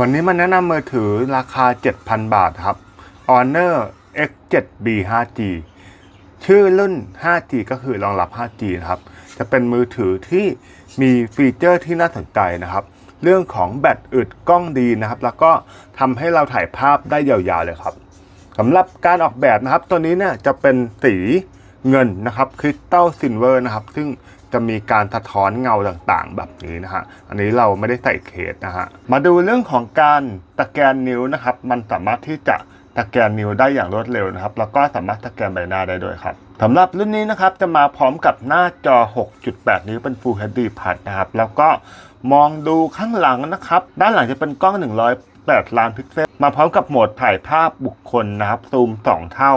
วันนี้มาแนะนำมือถือราคา 7,000 บาทครับ Honor X7B 5G ชื่อรุ่น 5G ก็คือรองรับ 5G นะครับ จะเป็นมือถือที่มีฟีเจอร์ที่น่าสนใจนะครับ เรื่องของแบตอึดกล้องดีนะครับ แล้วก็ทำให้เราถ่ายภาพได้ยาวๆเลยครับสำหรับการออกแบบนะครับ ตัวนี้เนี่ยจะเป็นสีเงินนะครับคริสตัลซิลเวอร์นะครับ ซึ่ง จะมีการสะท้อนเงาต่างๆ แบบนี้นะฮะ อันนี้เราไม่ได้ใส่เคสนะฮะ มาดูเรื่องของการตะแกนนิ้วนะครับ มันสามารถที่จะตะแกนนิ้วได้อย่างรวดเร็วนะครับ แล้วก็สามารถตะแกนใบหน้าได้ด้วยครับสำหรับรุ่นนี้นะครับจะมาพร้อมกับหน้าจอ 6.8 นิ้วเป็น Full HD Plus นะครับ แล้วก็มองดูข้างหลังนะครับ ด้านหลังจะเป็นกล้อง 108 ล้านพิกเซล มาพร้อมกับโหมดถ่ายภาพบุคคลนะครับ ซูม 2 เท่า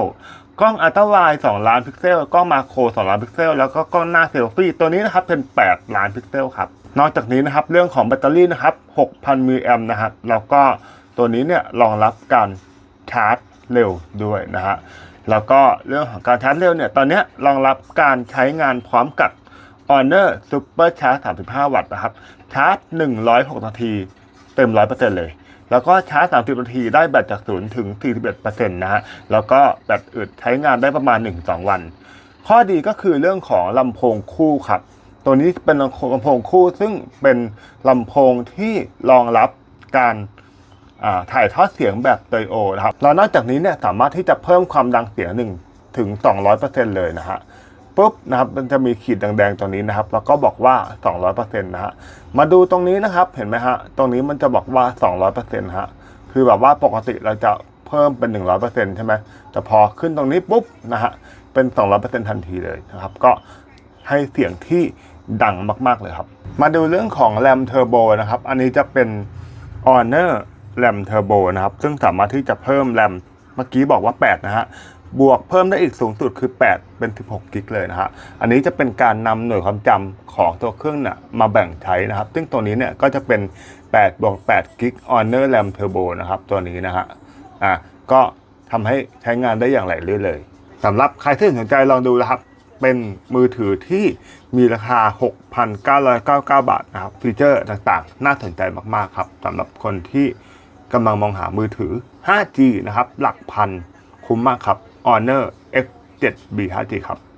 กล้องอัลตร้าไวด์2ล้านพิกเซล กล้องมาโคร2ล้านพิกเซล แล้วก็กล้องหน้าเซลฟี่ ตัวนี้นะครับเป็น 8 ล้านพิกเซลครับ นอกจากนี้นะครับเรื่องของแบตเตอรี่นะครับ 6,000 มิลลิแอมป์นะครับ แล้วก็ตัวนี้เนี่ยรองรับการชาร์จเร็วด้วยนะฮะ แล้วก็เรื่องของการชาร์จเร็วเนี่ย ตอนนี้รองรับการใช้งานพร้อมกับ Honor Super Charge 35 วัตต์นะครับ ชาร์จ 106 นาที เต็ม 100%เลย แล้วก็ชาร์จ 30 นาทีได้แบตจาก0ถึง 41%นะฮะ แล้วก็แบตอึดใช้งานได้ประมาณ 1-2 วัน ข้อดีก็คือเรื่องของลำโพงคู่ครับ ตัวนี้เป็นลำโพงคู่ซึ่งเป็นลำโพงที่รองรับการถ่ายทอดเสียงแบบเตโอนะครับ แล้วนอกจากนี้เนี่ยสามารถที่จะเพิ่มความดังเสียงหนึ่งถึง 200%เลยนะฮะ ปุ๊บนะครับมันจะมีขีดแดงๆตรงนี้นะครับ แล้วก็บอกว่า 200%นะฮะมาดูตรงนี้นะครับเห็นไหมฮะตรงนี้มันจะบอกว่า 200%ฮะคือแบบว่าปกติเราจะเพิ่มเป็น 100%ใช่ไหมแต่พอขึ้นตรงนี้ปุ๊บนะฮะเป็น 200%ทันทีเลยนะครับ ก็ให้เสียงที่ดังมาก ๆเลยครับ มาดูเรื่องของแรมเทอร์โบนะครับ อันนี้จะเป็น Honor RAM Turbo นะครับ ซึ่งสามารถที่จะเพิ่มแรมเมื่อกี้บอกว่า 8 นะฮะ บวกเพิ่มได้อีกสูงสุดคือ 8 เป็น 16 กิกเลยนะฮะ อันนี้จะเป็นการนำหน่วยความจำของตัวเครื่องเนี่ยมาแบ่งใช้นะครับ ซึ่งตัวนี้เนี่ยก็จะเป็น 8 บวก8กิก Honor RAM Turbo นะครับ ตัวนี้นะฮะ อะก็ทำให้ใช้งานได้อย่างไหลลื่นเลยสำหรับใครที่สนใจลองดูนะครับ เป็นมือถือที่มีราคา 6,999 บาทนะครับ ฟีเจอร์ต่างๆ น่าสนใจมากๆครับสำหรับคนที่กำลังมองหามือถือ 5G นะครับ หลักพันคุ้มมากครับ Honor X7 B5T ครับ